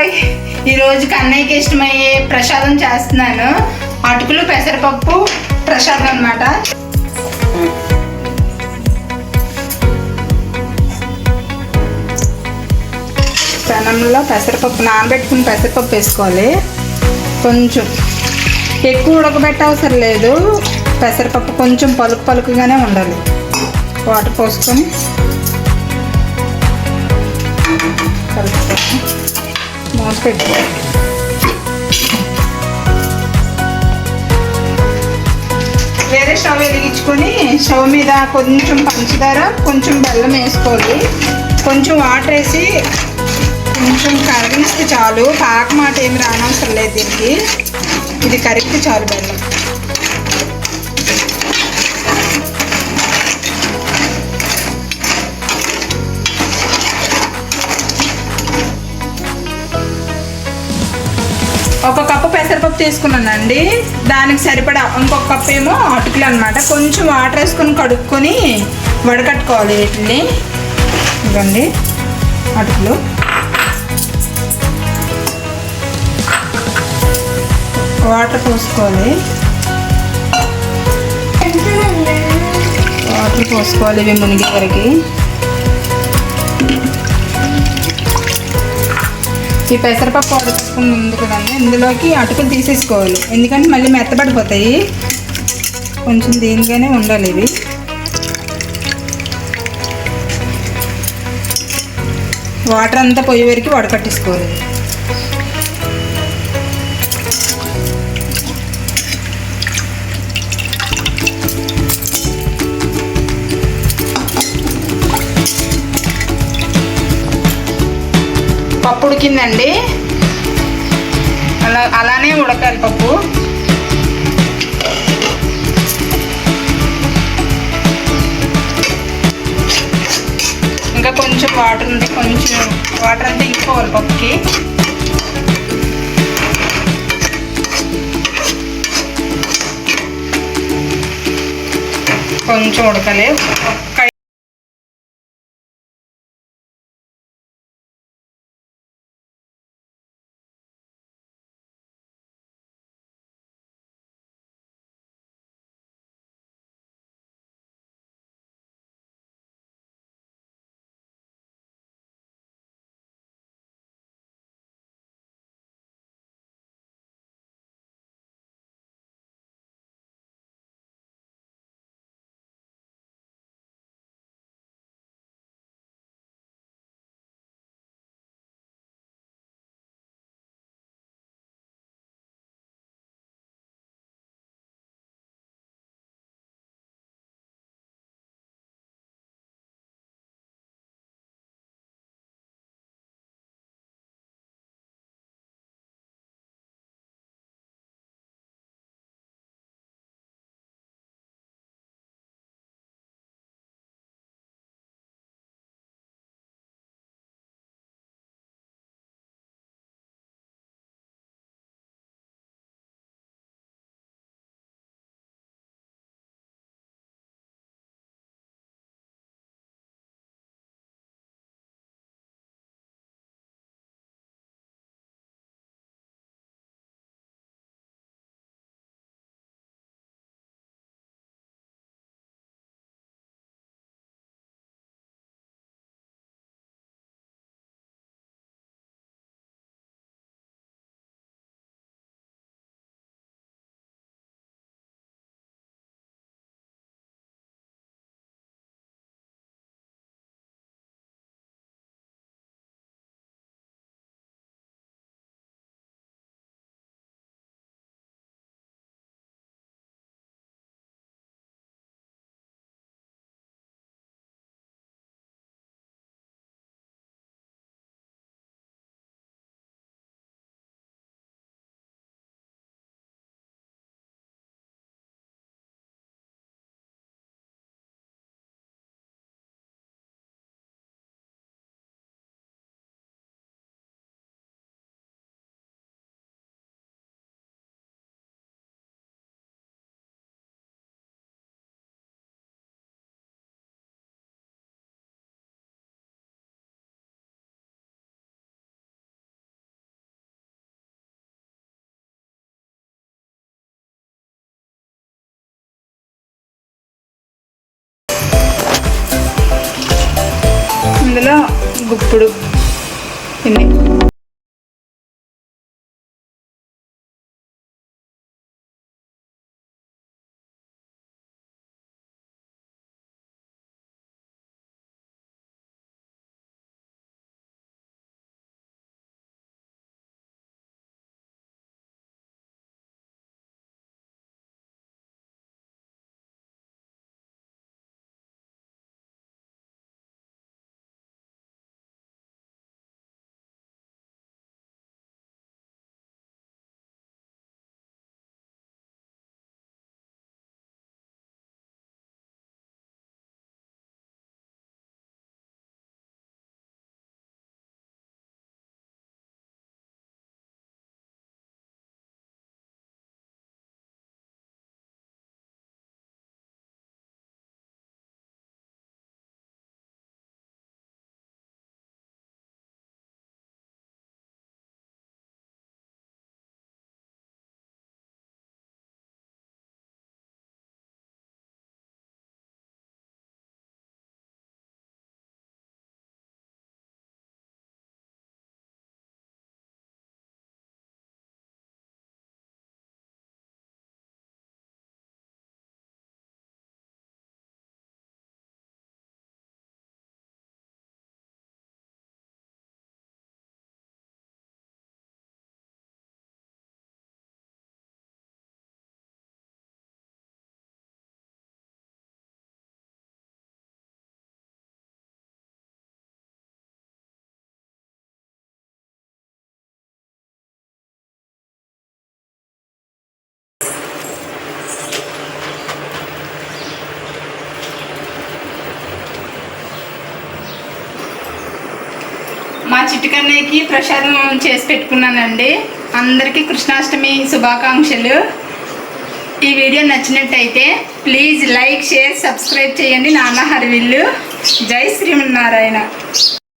Bye ఈరోజు కన్నయ్యకి ఇష్టమయ్యే ప్రసాదం చేస్తున్నాను. అటుకులు పెసరపప్పు ప్రసాదం అన్నమాట. పెనంలో పెసరపప్పు నానబెట్టుకుని పెసరపప్పు వేసుకోవాలి. కొంచెం ఎక్కువ ఉడకబెట్టవసరం లేదు పెసరపప్పు కొంచెం పలుకు పలుకుగానే ఉండాలి. వాటర్ పోసుకొని కలుపుకోవాలి. మూత పెట్టుకోవాలి వేరే స్టవ్ వెలిగించుకొని స్టవ్ మీద కొంచెం పంచదార కొంచెం బెల్లం వేసుకోవాలి. కొంచెం వాటర్ వేసి కొంచెం కరిగిస్తే చాలు. పాక మాట ఏమి రానవసరం లేదు దీనికి. ఇది కరిగితే చాలు బెల్లం. పెసరపప్పు తీసుకున్నానండి. దానికి సరిపడా ఇంకొక కప్పు ఏమో అటుకులు అనమాట కొంచెం వాటర్ వేసుకొని కడుక్కొని వడకట్టుకోవాలి వీటిని. ఇవ్వండి అటుకులు వాటర్ పోసుకోవాలి. వాటర్ పోసుకోవాలి ఇవి మునిగే వరకు. ఈ పెసరపప్పు ఉడకకుండా ఉంది కదండి ఇందులోకి అటుకులు తీసేసుకోవాలి. ఎందుకంటే మళ్ళీ మెత్తబడిపోతాయి. కొంచెం దీనిగానే ఉండాలి ఇవి. వాటర్ అంతా పోయే వరకు వడకట్టేసుకోవాలి. పప్పు ఉడికిందండి అలా అలానే ఉడకాలి పప్పు. ఇంకా కొంచెం వాటర్ ఉంది కొంచెం వాటర్ అంతా ఇంకోవాలి పప్పుకి. కొంచెం ఉడకలేదు గుప్పుడు ఇన్ని మా చిట్టుకన్నయ్యకి ప్రసాదం చేసి పెట్టుకున్నానండి. అందరికీ కృష్ణాష్టమి శుభాకాంక్షలు. ఈ వీడియో నచ్చినట్టయితే ప్లీజ్ లైక్ షేర్ సబ్స్క్రైబ్ చేయండి నాన్న హరివిల్లు. జై శ్రీమన్నారాయణ.